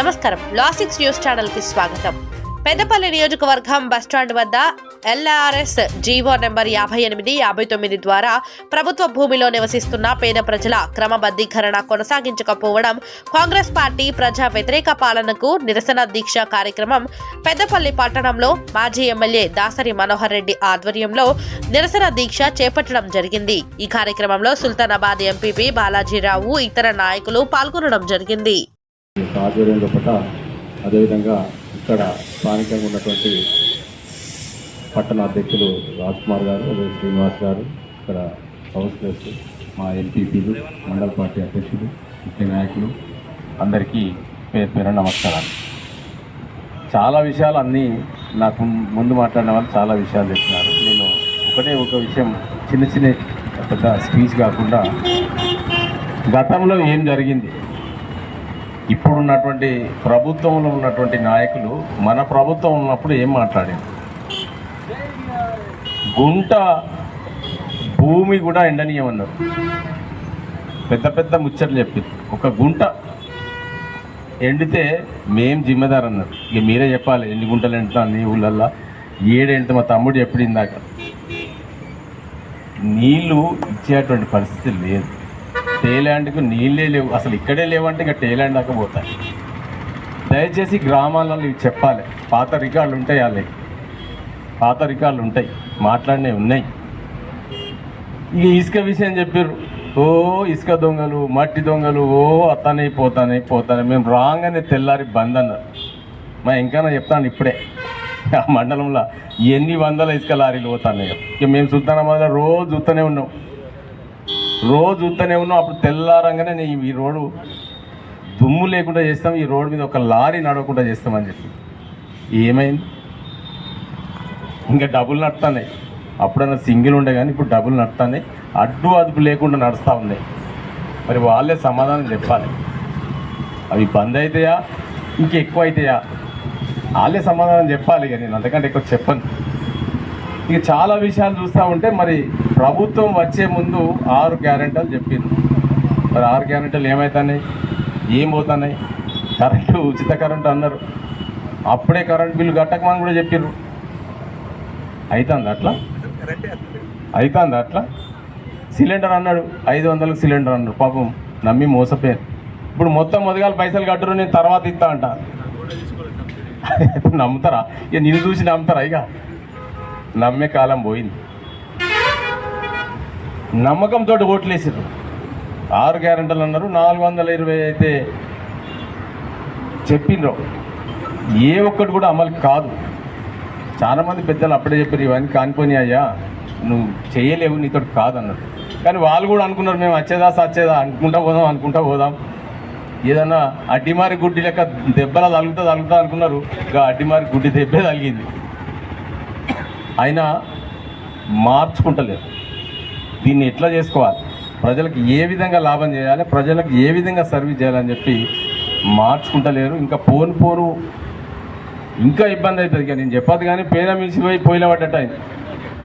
నమస్కారం. Lasix news ఛానల్కి స్వాగతం. పెద్దపల్లి నియోజకవర్గం బస్టాండ్ వద్ద ఎల్ఆర్ఎస్ జీవో నెంబర్ యాభై ఎనిమిది యాభై తొమ్మిది ద్వారా ప్రభుత్వ భూమిలో నివసిస్తున్న పేద ప్రజల క్రమబద్ధీకరణ కొనసాగించకపోవడం కాంగ్రెస్ పార్టీ ప్రజా వ్యతిరేక పాలనకు నిరసన దీక్ష కార్యక్రమం పెద్దపల్లి పట్టణంలో మాజీ ఎమ్మెల్యే దాసరి మనోహర్ రెడ్డి ఆధ్వర్యంలో నిరసన దీక్ష చేపట్టడం జరిగింది. ఈ కార్యక్రమంలో సుల్తానాబాద్ ఎంపీపీ బాలాజీరావు ఇతర నాయకులు పాల్గొనడం జరిగింది. యొక్క ఆధ్వర్యంలో పట్ల అదేవిధంగా ఇక్కడ స్థానికంగా ఉన్నటువంటి పట్టణ అధ్యక్షులు రాజ్కుమార్ గారు అదే శ్రీనివాస్ గారు ఇక్కడ కౌన్సిలర్స్ మా ఎంపీపీలు మండల పార్టీ అధ్యక్షులు ముఖ్య నాయకులు అందరికీ పేరు పేరు నమస్కారాలు. చాలా విషయాలు అన్నీ నాకు ముందు మాట్లాడిన వాళ్ళు చాలా విషయాలు చెప్పినారు. నేను ఒకటే ఒక విషయం చిన్న చిన్న పెద్ద స్పీచ్ కాకుండా గతంలో ఏం జరిగింది? ఇప్పుడున్నటువంటి ప్రభుత్వంలో ఉన్నటువంటి నాయకులు మన ప్రభుత్వం ఉన్నప్పుడు ఏం మాట్లాడారు? గుంట భూమి కూడా ఎండనీయమన్నారు. పెద్ద పెద్ద ముచ్చట్లు చెప్పింది ఒక గుంట ఎండితే మేం జిమ్మెదారు అన్నారు ఇక మీరే చెప్పాలి ఎన్ని గుంటలు ఎండుతా నీ ఊళ్ళల్లో. ఏడెంత మా తమ్ముడు ఎప్పుడు ఇందాక. నీళ్ళు ఇచ్చేటువంటి పరిస్థితి లేదు. టేలాండ్కు నీళ్ళే లేవు. అసలు ఇక్కడే లేవంటే ఇంకా టేలాండ్ దాకా పోతాయి దయచేసి గ్రామాలలో ఇవి చెప్పాలి. పాత రికార్డులు ఉంటాయి వాళ్ళకి పాత రికార్డులు ఉంటాయి. మాట్లాడినవి ఉన్నాయి. ఇక ఇసుక విషయం చెప్పారు. ఓ ఇసుక దొంగలు మట్టి దొంగలు ఓ అతనే పోతానే పోతానే. మేము రాగానే తెల్లారి బంద్ అన్నారు. మా ఇంకా చెప్తాను ఇప్పుడే. ఆ మండలంలో ఎన్ని వందల ఇసుక లారీలు పోతాయి ఇక మేము సుల్తానాబాద్లో రోజు చూస్తూనే ఉన్నాం. రోజు ఉత్తనే ఉన్నాం. అప్పుడు తెల్లారంగానే నేను ఈ రోడ్డు దుమ్ము లేకుండా చేస్తాం. ఈ రోడ్డు మీద ఒక లారీ నడవకుండా చేస్తామని చెప్పి. ఏమైంది? ఇంకా డబ్బులు నడుతున్నాయి. అప్పుడన్నా సింగిల్ ఉండే కానీ ఇప్పుడు డబ్బులు నడుతున్నాయి. అడ్డు అదుపు లేకుండా నడుస్తూ ఉన్నాయి. మరి వాళ్ళే సమాధానం చెప్పాలి. అవి బంద్ అవుతాయా ఇంకెక్కువ అవుతాయా వాళ్ళే సమాధానం చెప్పాలి ఇక నేను. అంతకంటే ఎక్కువ చెప్పను. ఇక చాలా విషయాలు చూస్తూ ఉంటే మరి ప్రభుత్వం వచ్చే ముందు ఆరు గ్యారెంటీలు చెప్పింది. మరి ఆరు గ్యారెంటీలు ఏమవుతున్నాయి ఏం పోతున్నాయి? కరెంటు ఉచిత కరెంటు అన్నారు. అప్పుడే కరెంట్ బిల్లు కట్టకమని కూడా చెప్పారు అవుతుంది అట్లా? అవుతుంది అట్లా? సిలిండర్ అన్నాడు. ఐదు వందలకు సిలిండర్ అన్నాడు పాపం నమ్మి మోసపోయాను ఇప్పుడు మొత్తం మొదగాలు పైసలు కట్టరు నేను తర్వాత ఇస్తా అంట. నమ్ముతారా? ఇక నిన్ను చూసి నమ్ముతారా? ఇక నమ్మే కాలం పోయింది. నమ్మకంతో ఓట్లేసారు ఆరు గ్యారెంటర్లు అన్నారు నాలుగు వందల ఇరవై అయితే చెప్పిండ్రు ఏ ఒక్కటి కూడా అమలు కాదు. చాలామంది పెద్దలు అప్పుడే చెప్పారు ఇవన్నీ కానిపోయి అయ్యా నువ్వు చేయలేవు నీతో కాదన్నారు. కానీ వాళ్ళు కూడా అనుకున్నారు మేము వచ్చేదా సచ్చేదా అనుకుంటా పోదాం అనుకుంటా పోదాం. ఏదన్నా అడ్డిమారి గుడ్డి లెక్క దెబ్బలా తగులుతా తగులుతా అనుకున్నారు. ఇక అడ్డిమారి గుడ్డి దెబ్బే తగిలింది. అయినా మార్చుకుంటలేదు. దీన్ని ఎట్లా చేసుకోవాలి? ప్రజలకు ఏ విధంగా లాభం చేయాలి? ప్రజలకు ఏ విధంగా సర్వీస్ చేయాలని చెప్పి మార్చుకుంటలేరు. ఇంకా పోను పోను ఇంకా ఇబ్బంది అవుతుంది. ఇక నేను చెప్పదు కానీ పేద మిలిసిపోయి పోయిన పడ్డట్టు అయింది